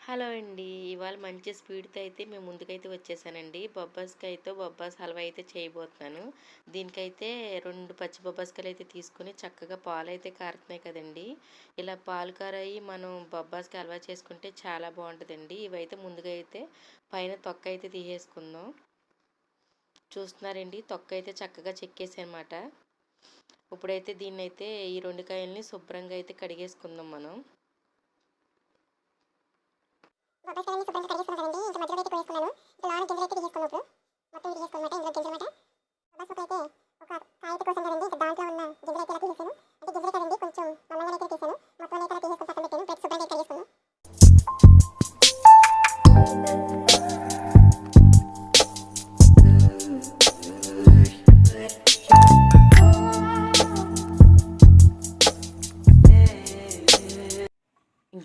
Hello అండి ఇవాళ మంచి స్పీడ్తో అయితే మేము ముందుకైతే వచ్చేసానండి. బొబ్బాస్కాయతో బొబ్బాస్ హల్వా అయితే చేయబోతున్నాను. దీనికైతే రెండు పచ్చి బొబ్బాస్కాయలు అయితే తీసుకుని చక్కగా పాలు అయితే కారుతున్నాయి కదండి. ఇలా పాలు కారయి మనం బొబ్బాస్కాయ హల్వా చేసుకుంటే చాలా బాగుంటుందండి. ఇవైతే ముందుగా అయితే పైన తొక్క అయితే తీసేసుకుందాం. చూస్తున్నారండి తొక్క అయితే చక్కగా చెక్కేసి అనమాట ఇప్పుడైతే దీన్ని అయితే ఈ రెండు కాయల్ని శుభ్రంగా అయితే కడిగేసుకుందాం మనం.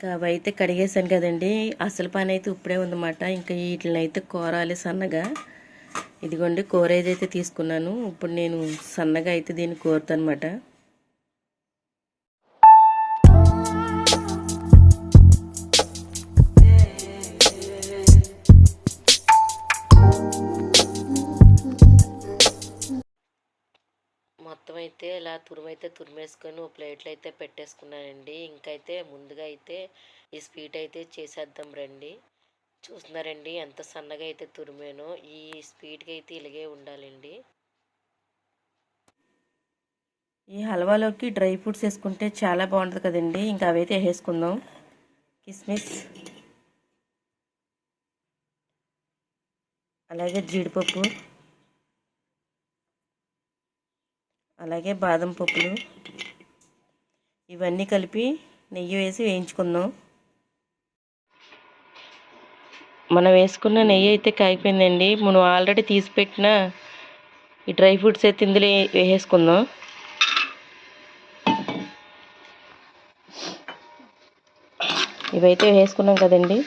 ఇంకా కడిగేసాను కదండి. అసలు పని అయితే ఇప్పుడే ఉందన్నమాట. ఇంకా వీటిని అయితే కోరాలి సన్నగా. ఇదిగోండి కూర ఏదైతే తీసుకున్నాను. ఇప్పుడు నేను సన్నగా అయితే దీన్ని కోరుతానమాట మొత్తం అయితే ఇలా తురుమైతే తురిమేసుకొని ఓ ప్లేట్లు అయితే పెట్టేసుకున్నానండి. ఇంకైతే ముందుగా అయితే ఈ స్వీట్ అయితే చేసేద్దాం రండి. చూస్తున్నారండి ఎంత సన్నగా అయితే తురిమానో ఈ స్వీట్కి అయితే ఇలాగే ఉండాలండి. ఈ హల్వాలోకి డ్రై ఫ్రూట్స్ వేసుకుంటే చాలా బాగుంటుంది కదండి. ఇంకా అవైతే వేసుకుందాం కిస్మిస్. అలాగే జీడిపప్పు. అలాగే బాదం పప్పులు ఇవన్నీ కలిపి నెయ్యి వేసి వేయించుకుందాం. మనం వేసుకున్న నెయ్యి అయితే కాగిపోయిందండి. మనం ఆల్రెడీ తీసి పెట్టిన ఈ డ్రై ఫ్రూట్స్ అయితే ఇందులో వేసేసుకుందాం. ఇవైతే వేసుకున్నాం కదండి.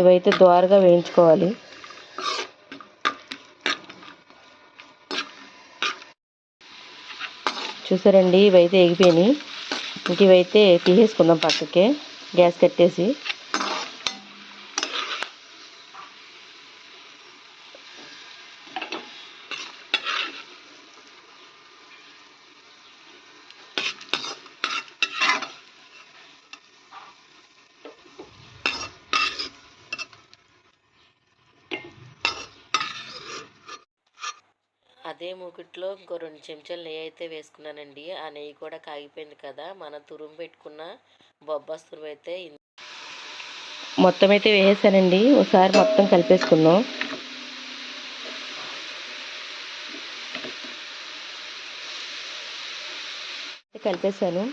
ఇవైతే ద్వారగా వేయించుకోవాలి. చూసారండి ఇవైతే ఎగిపోయినాయి. ఇంక ఇవైతే తీసేసుకుందాం పక్కకే. గ్యాస్ కట్టేసి. అదే మూకిట్లో ఇంకో రెండు చెంచాలు నెయ్యి అయితే వేసుకున్నానండి. ఆ నెయ్యి కూడా కాగిపోయింది కదా మన తురుము పెట్టుకున్న బొబ్బాస్ తురుము అయితే మొత్తం అయితే వేసేసానండి. ఒకసారి మొత్తం కలిపేసుకుందాం. కలిపేసాను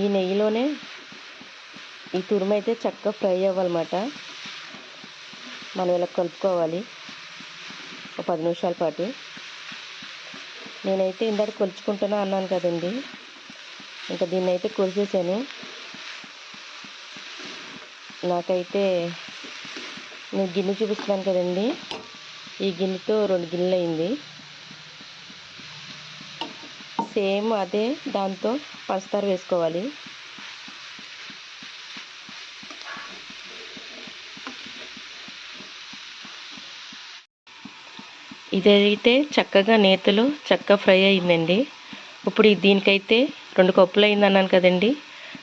ఈ నెయ్యిలోనే ఈ తురుము అయితే చక్కగా ఫ్రై అవ్వాలన్నమాట. మనం ఇలా కలుపుకోవాలి. ఒక పది నిమిషాల పాటు. నేనైతే ఇందాక కొలుచుకుంటున్నా అన్నాను కదండి. ఇంకా దీన్ని అయితే కొలిసేసాను. నాకైతే నేను గిన్నె చూపిస్తున్నాను కదండి. ఈ గిన్నెతో రెండు గిన్నెలు అయింది సేమ్ అదే దాంతో పంచదార వేసుకోవాలి. ఇదైతే చక్కగా నేతలు చక్కగా ఫ్రై అయిందండి. ఇప్పుడు దీనికైతే రెండు కప్పులు అయింది అన్నాను కదండి.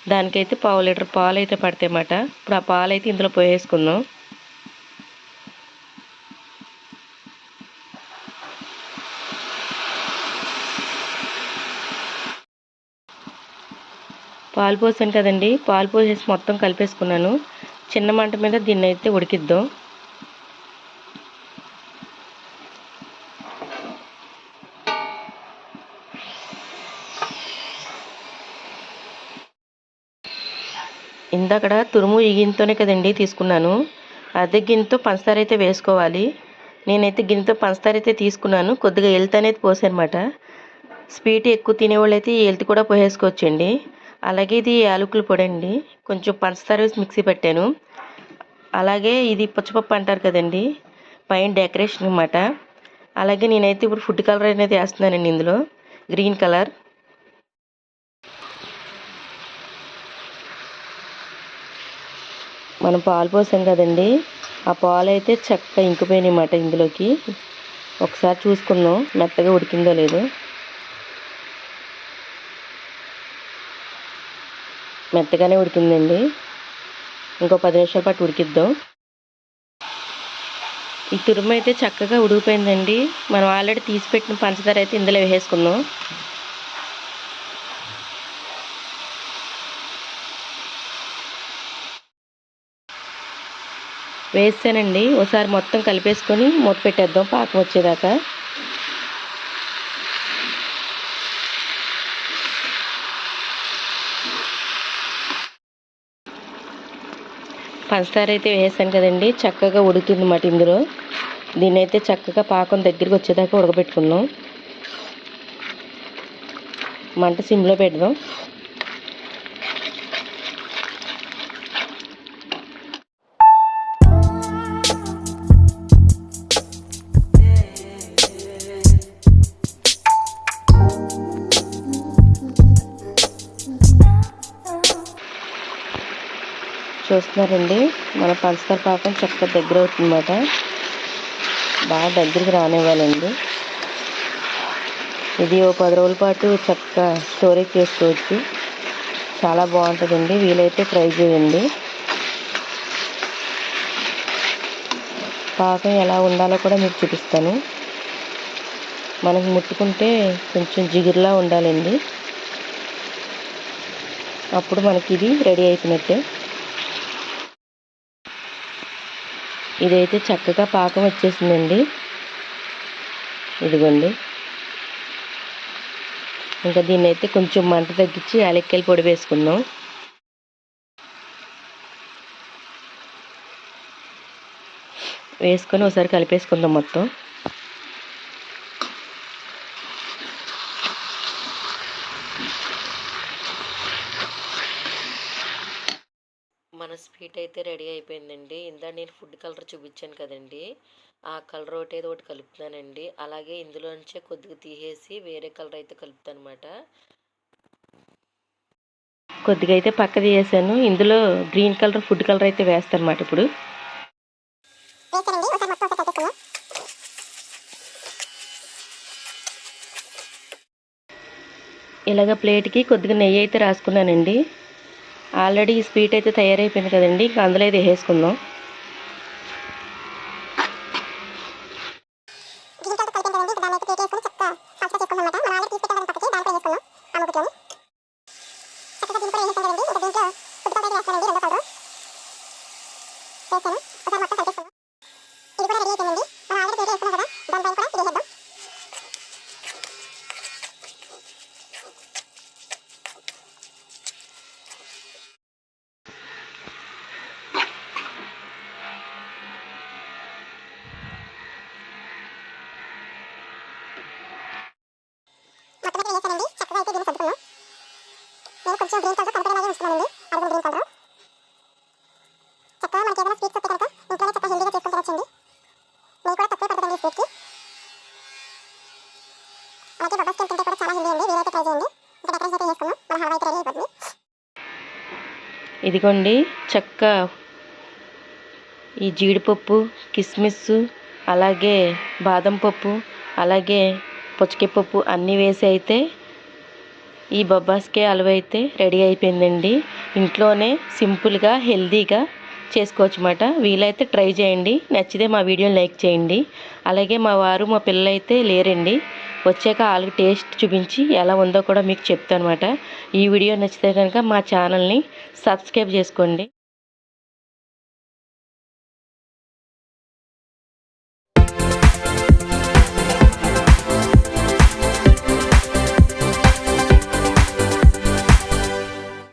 దానికైతే పావు లీటర్ పాలు అయితే పడతాయి అన్నమాట ఇప్పుడు ఆ పాలు అయితే ఇందులో పోసేసుకుందాం పాలు పోసాను కదండి. పాలు పోసేసి మొత్తం కలిపేసుకున్నాను. చిన్న మంట మీద దీన్ని అయితే ఉడికిద్దాం. ఇందాకడ తురుము ఈ గిన్నెతోనే కదండి తీసుకున్నాను. అదే గిన్నెతో పంచదార అయితే వేసుకోవాలి. నేనైతే గిన్నెతో పంచదార అయితే తీసుకున్నాను. కొద్దిగా ఎల్త్ అనేది పోసానమాట. స్వీట్ ఎక్కువ తినేవాళ్ళు అయితే ఈ ఎల్త్ కూడా పోసేసుకోవచ్చండి. అలాగే ఇది యాలకుల పొడి అండి. కొంచెం పంచదార వేసి మిక్సీ పెట్టాను. అలాగే ఇది పుచ్చపప్పు అంటారు కదండి పైన డెకరేషన్ అనమాట అలాగే నేనైతే ఇప్పుడు ఫుడ్ కలర్ అనేది వేస్తున్నానండి ఇందులో. Green colour. మనం పాలు పోసాం కదండి. ఆ పాలు అయితే చక్కగా ఇంకిపోయినాయి అన్నమాట ఇందులోకి. ఒకసారి చూసుకుందాం మెత్తగా ఉడికిందో లేదో. మెత్తగానే ఉడికిందండి. ఇంకో పది నిమిషాల పాటు ఉడికిద్దాం. ఈ తురుము అయితే చక్కగా ఉడికిపోయిందండి. మనం ఆల్రెడీ తీసి పెట్టిన పంచదార అయితే ఇందులో వేసేసుకుందాం. వేసానండి ఒకసారి మొత్తం కలిపేసుకొని మూత పెట్టేద్దాం. పాకం వచ్చేదాకా. పంచదార అయితే వేసాను కదండి. చక్కగా ఉడుకుతుంది అన్నమాట ఇందులో. దీన్ని అయితే చక్కగా పాకం దగ్గరికి వచ్చేదాకా ఉడకబెట్టుకుందాం. మంట సిమ్లో పెడదాం. చూస్తున్నారండి. మన పంచదార పాకం చక్కగా దగ్గర అవుతుందన్నమాట. బాగా దగ్గరికి రానివ్వాలండి. ఇది ఓ పది రోజుల పాటు చక్కగా స్టోరేజ్ చేసుకోవచ్చు. చాలా బాగుంటుందండి. వీలైతే ట్రై చేయండి. పాకం ఎలా ఉండాలో కూడా మీకు చూపిస్తాను. మనకు ముట్టుకుంటే కొంచెం జిగురులా ఉండాలండి. అప్పుడు మనకి ఇది రెడీ అయిపోయినట్టే. ఇదైతే చక్కగా పాకం వచ్చేసిందండి. ఇదిగోండి. ఇంకా దీన్ని అయితే కొంచెం మంట తగ్గించి యాలక్కాయల పొడి వేసుకుందాం. వేసుకొని ఒకసారి కలిపేసుకుందాం మొత్తం. మన అయితే రెడీ అయిపోయిందండి. ఇందా నేను ఫుడ్ కలర్ చూపించాను కదండి. ఆ కలర్ ఒకటి ఏదో ఒకటి కలుపుతానండి అలాగే ఇందులోంచే కొద్దిగా తీసేసి వేరే కలర్ అయితే కలుపుతాను అనమాట కొద్దిగా అయితే పక్క తీసేసాను. ఇందులో గ్రీన్ కలర్ ఫుడ్ కలర్ అయితే వేస్తాను అనమాట ఇప్పుడు. ఇలాగ ప్లేట్కి కొద్దిగా నెయ్యి అయితే రాసుకున్నానండి. ఆల్రెడీ స్వీట్ అయితే తయారైపోయింది కదండి ఇంకా అందులో అయితే వేసుకుందాం Okay. కొంచెం గ్రీన్ కలర్ కనపడేలాగే ఉంచుతున్నానండి అడుగు గ్రీన్ కలర్ చక్కగా మనకి ఏదైనా స్వీట్స్ వస్తే కనుక ఇంట్లోనే చక్కగా హెల్దీగా చేసుకొని తినొచ్చండి మీకు కూడా తక్కువ పడుతుందండి స్వీట్కి అలాగే బొబ్బస్ కేక్ కూడా చాలా హెల్దీ అండి. వీలైతే ట్రై చేయండి. ఇంకా డెకరేషన్ అయితే చేసుకున్నాం మన హల్వా అయితే రెడీ అయిపోతుంది. ఇదిగోండి చక్క ఈ జీడిపప్పు కిస్మిస్ అలాగే బాదం పప్పు అలాగే పుచ్చకాయ అన్నీ వేసి అయితే ఈ బొబ్బాస్కే హల్వా అయితే రెడీ అయిపోయిందండి. ఇంట్లోనే సింపుల్గా హెల్తీగా చేసుకోవచ్చు అన్నమాట వీలైతే ట్రై చేయండి. నచ్చితే మా వీడియోని లైక్ చేయండి. అలాగే మా వారు మా పిల్లలు అయితే లేరండి. వచ్చాక వాళ్ళకి టేస్ట్ చూపించి ఎలా ఉందో కూడా మీకు చెప్తాను అనమాట ఈ వీడియో నచ్చితే కనుక మా ఛానల్ని సబ్స్క్రైబ్ చేసుకోండి.